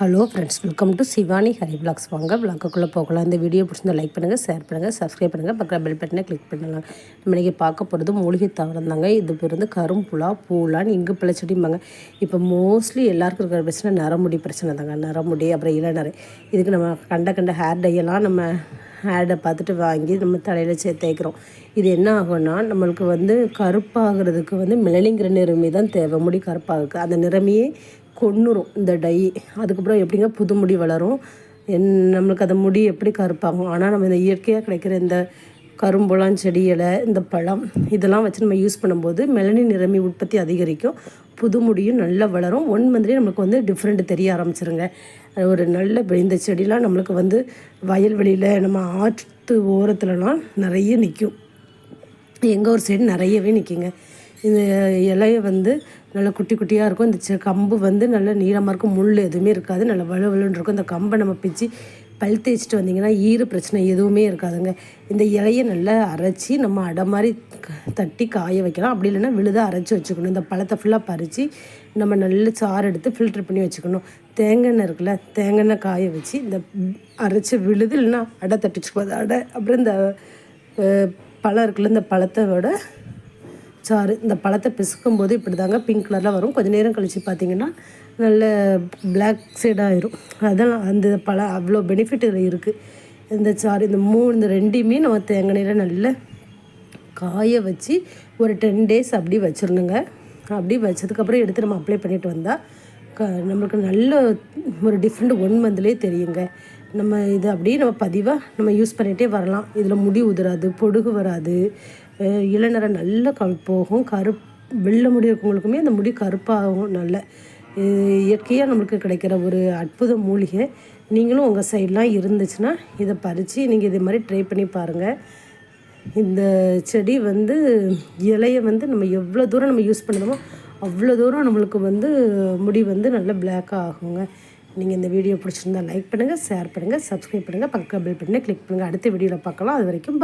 Hello friends welcome to Shivani Hari vlogs வாங்க விளாக்குள்ளே போகலாம். இந்த வீடியோ பிடிச்சிருந்தா லைக் பண்ணுங்கள் ஷேர் பண்ணுங்கள் சப்ஸ்கிரைப் பண்ணுங்கள் பக்கத்தில் பெல் பட்டனை கிளிக் பண்ணலாம். நம்ம இன்றைக்கி பார்க்க போகிறது மூலிகை தாவரம் தாங்க. இது பேர் வந்து கரும்புலா பூலான்னு இங்கு பிழைச்செடிம்பாங்க இப்போ மோஸ்ட்லி எல்லாருக்கும் இருக்கிற பிரச்சனை நரமுடி பிரச்சனை தாங்க. நரமுடி அப்புறம் இளநரை. இதுக்கு நம்ம கண்ட கண்ட ஹேர் டையெல்லாம் நம்ம ஹேடை பார்த்துட்டு வாங்கி நம்ம தலையில் சே தேய்க்கிறோம் இது என்ன ஆகும்னா நம்மளுக்கு வந்து கருப்பாகிறதுக்கு வந்து மிளலிங்கிற நிறமி தான் தேவை. முடி இருக்குது அந்த நிறமையே கொன்னுரும் இந்த டை. அதுக்கப்புறம் எப்படிங்க புது முடி வளரும்? என் நம்மளுக்கு அந்த முடி எப்படி கருப்பாகும்? ஆனால் நம்ம இந்த இயற்கையாக கிடைக்கிற இந்த கரும்புலாம் செடி இலை இந்த பழம் இதெல்லாம் வச்சு நம்ம யூஸ் பண்ணும்போது மெலனி நிறமி உற்பத்தி அதிகரிக்கும். புது முடியும் நல்லா வளரும். ஒன் மந்த்லேயே நம்மளுக்கு வந்து டிஃப்ரெண்ட் தெரிய ஆரம்பிச்சிருங்க. ஒரு நல்ல இந்த செடிலாம் நம்மளுக்கு வந்து வயல்வெளியில் நம்ம ஆற்று ஓரத்துலலாம் நிறைய நிற்கும் எங்கள் ஒரு சைடு நிறையவே நிற்குங்க இந்த இலையை வந்து நல்லா குட்டி குட்டியாக இருக்கும். இந்த கம்பு வந்து நல்லா நீளமாக இருக்கும். முள் எதுவுமே இருக்காது. நல்லா வலுவலுன்னு இருக்கும். இந்த கம்பை நம்ம பிச்சு பல் தேய்ச்சிட்டு வந்திங்கன்னா ஈர பிரச்சனை எதுவுமே இருக்காதுங்க. இந்த இலையை நல்லா அரைச்சி நம்ம அடை மாதிரி தட்டி காய வைக்கலாம். அப்படி இல்லைன்னா விழுதாக அரைச்சி வச்சுக்கணும். இந்த பழத்தை ஃபுல்லாக பறித்து நம்ம நல்ல சாறு எடுத்து ஃபில்டர் பண்ணி வச்சுக்கணும். தேங்காய் இருக்குல்ல தேங்காய் காய வச்சு இந்த அரைச்சி விழுது இல்லைன்னா அடை தட்டிச்சுக்கோ அடை. அப்புறம் இந்த பழம் இருக்குல்ல இந்த பழத்தோட சாறு இந்த பழத்தை பிசுக்கும் போது இப்படி தாங்க பிங்க் கலரில் வரும். கொஞ்சம் நேரம் கழித்து பார்த்தீங்கன்னா நல்ல பிளாக் சைடாகிடும் அதெல்லாம் அந்த பழம் அவ்வளோ பெனிஃபிட் இருக்குது இந்த சாறு இந்த மூணு இந்த ரெண்டையுமே நம்ம தேங்காய் நல்ல காய வச்சு ஒரு டென் டேஸ் அப்படி வச்சிடணுங்க. அப்படி வச்சதுக்கப்புறம் எடுத்து நம்ம அப்ளை பண்ணிட்டு வந்தால் க நம்மளுக்கு நல்ல ஒரு டிஃப்ரெண்ட் ஒன் மந்த்லேயே தெரியுங்க. நம்ம இது அப்படியே நம்ம பதிவாக நம்ம யூஸ் பண்ணிகிட்டே வரலாம். இதில் முடி உதிராது பொடுகு வராது. இளநரை நல்லா க போகும். கருப் வெள்ளை முடி இருக்கவங்களுக்குமே அந்த முடி கருப்பாகும் நல்ல இயற்கையாக நம்மளுக்கு கிடைக்கிற ஒரு அற்புத மூலிகை. நீங்களும் உங்கள் சைட்லாம் இருந்துச்சுன்னா இதை பறித்து நீங்கள் இதே மாதிரி ட்ரை பண்ணி பாருங்கள் இந்த செடி வந்து இலையை வந்து நம்ம எவ்வளோ தூரம் நம்ம யூஸ் பண்ணுறோமோ அவ்வளோ தூரம் நம்மளுக்கு வந்து முடி வந்து நல்ல பிளாக்காக ஆகுங்க. நீங்கள் இந்த வீடியோ பிடிச்சிருந்தா லைக் பண்ணுங்கள் ஷேர் பண்ணுங்கள் சப்ஸ்கிரைப் பண்ணுங்கள் பக்கம் பில் பண்ணி கிளிக் பண்ணுங்கள் அடுத்த வீடியோவில் பார்க்கலாம். அது வரைக்கும்